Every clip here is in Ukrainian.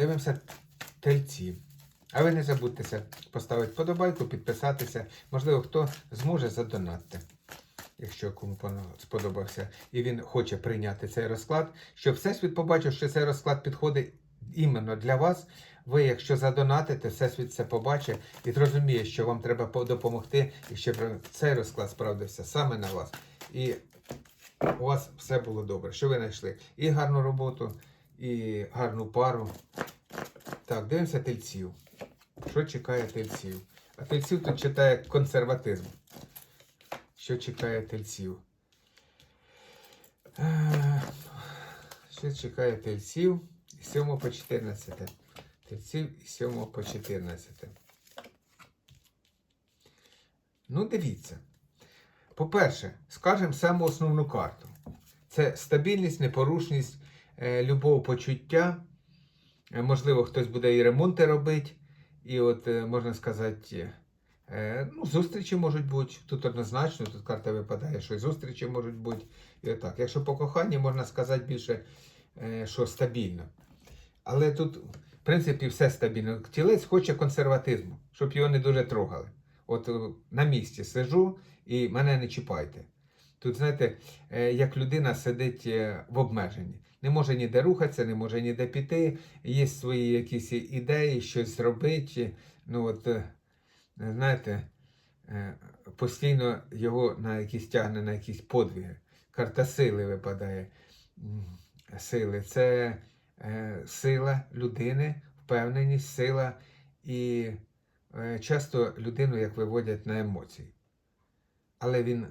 дивимося тельці. А ви не забудьтеся поставити подобайку, підписатися. Можливо, хто зможе задонатити, якщо кому сподобався, і він хоче прийняти цей розклад, щоб Всесвіт побачив, що цей розклад підходить іменно для вас. Ви, якщо задонатите, Всесвіт це побачить і зрозуміє, що вам треба допомогти, і щоб цей розклад справдився саме на вас. І у вас все було добре. Що ви знайшли? І гарну роботу, і гарну пару. Так, дивимося тельців. Що чекає тельців? А тельців тут читає консерватизм. Що чекає тельців? Е, Що чекає тельців з 7 по 14? Тельців з 7 по 14. Ну, дивіться. По-перше, скажемо саму основну карту. Це стабільність, непорушність, е, любов, почуття. Е, Можливо, хтось буде і ремонти робити. І от, е, можна сказати, е, ну, зустрічі можуть бути. Тут однозначно, тут карта випадає, що зустрічі можуть бути. І отак. Якщо по коханні, можна сказати більше, що стабільно. Але тут, в принципі, все стабільно. Тілець хоче консерватизму, щоб його не дуже трогали. От на місці сижу і мене не чіпайте. Тут, знаєте, е, як людина сидить е, в обмеженні. Не може ніде рухатися, не може ніде піти, є свої якісь ідеї, щось зробити. Ну, от, е, знаєте, постійно його на якісь тягне на якісь подвиги. Карта сили випадає. Сили. Це сила людини, впевненість, сила і часто людину як виводять на емоції. Але він,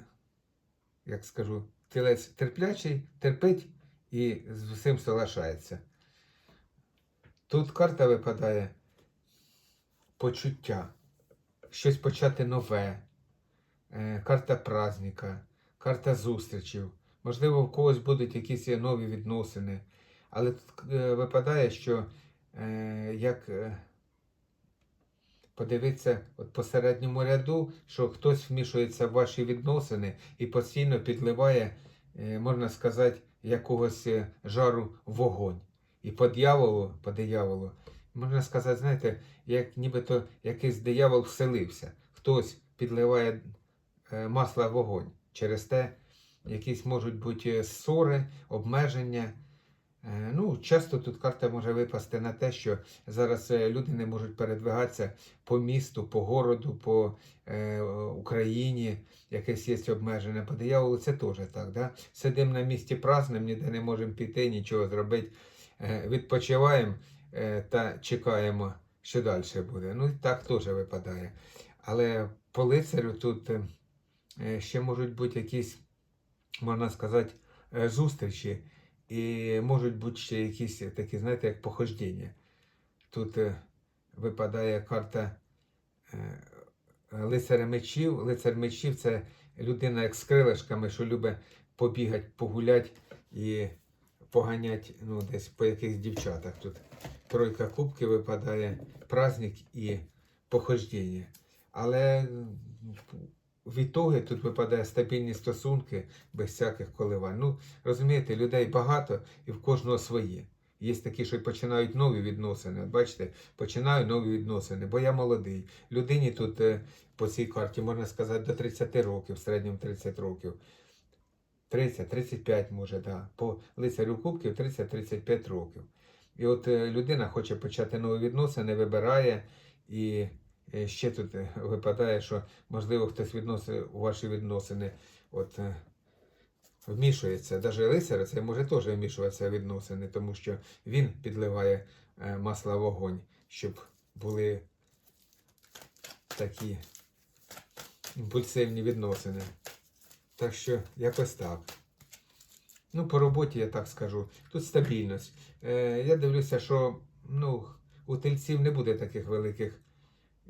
як скажу, тілець терплячий, терпить і з усім соглашається. Тут карта випадає почуття, щось почати нове, е, карта праздника, карта зустрічів. Можливо, в когось будуть якісь нові відносини. Але тут е, випадає, що е, як подивитися от по середньому ряду, що хтось вмішується в ваші відносини і постійно підливає, е, можна сказати, якогось е, жару вогонь. І по дьяволу, по дияволу, можна сказати, знаєте, як нібито якийсь диявол вселився. Хтось підливає е, масла вогонь. Через те якісь можуть бути ссори, обмеження. Е, Ну, часто тут карта може випасти на те, що зараз е, люди не можуть передвигатися по місту, по городу, по е, Україні, якесь є обмеження. По дияволу це теж так. Да? Сидимо на місці праздним, ніде не можемо піти, нічого зробити. Е, відпочиваємо е, та чекаємо, що далі буде. Ну, і так теж випадає. Але по лицарю тут е, е, ще можуть бути якісь, можна сказати, е, зустрічі. І можуть бути ще якісь такі, знаєте, як похождення. Тут е, випадає карта е, лицаря мечів. Лицар мечів це людина як з крилишками, що любить побігати, погуляти і поганять ну, десь по якихось дівчатах. Тут тройка кубків випадає праздник і похождення. Але в ітоги тут випадає стабільні стосунки без всяких коливань. Ну, розумієте, людей багато і в кожного своє. Є такі, що починають нові відносини. От бачите, починаю нові відносини, бо я молодий. Людині тут е, по цій карті можна сказати до 30 років, в середньому 30 років. 30-35 може, да. По лицарю кубків 30-35 років. І от е, людина хоче почати нові відносини, вибирає і ще тут е, випадає, що можливо хтось відносить у ваші відносини. От е, вмішується. Навіть лицар це може теж вмішуватися в відносини, тому що він підливає е, масло в вогонь, щоб були такі імпульсивні відносини. Так що якось так. Ну, по роботі я так скажу. Тут стабільність. Е, я дивлюся, що ну, у тельців не буде таких великих,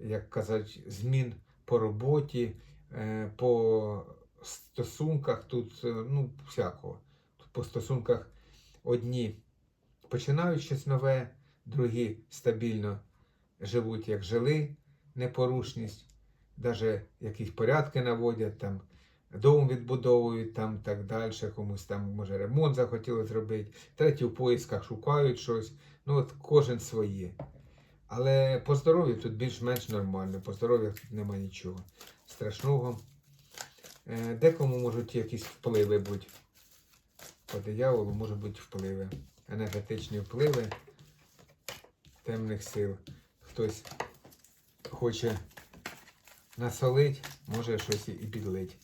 як казати, змін по роботі, е, по стосунках. Тут, е, ну, всякого. По стосунках одні починають щось нове, другі стабільно живуть, як жили, непорушність, навіть якісь порядки наводять там. дом відбудовують там так далі, комусь там може ремонт захотіли зробити, треті в поїсках шукають щось. Ну от кожен своє. Але по здоров'ю тут більш-менш нормально, по здоров'ю тут нема нічого страшного. Е, Декому можуть якісь впливи бути. По дияволу можуть бути впливи. Енергетичні впливи темних сил. Хтось хоче насолить, може щось і підлить.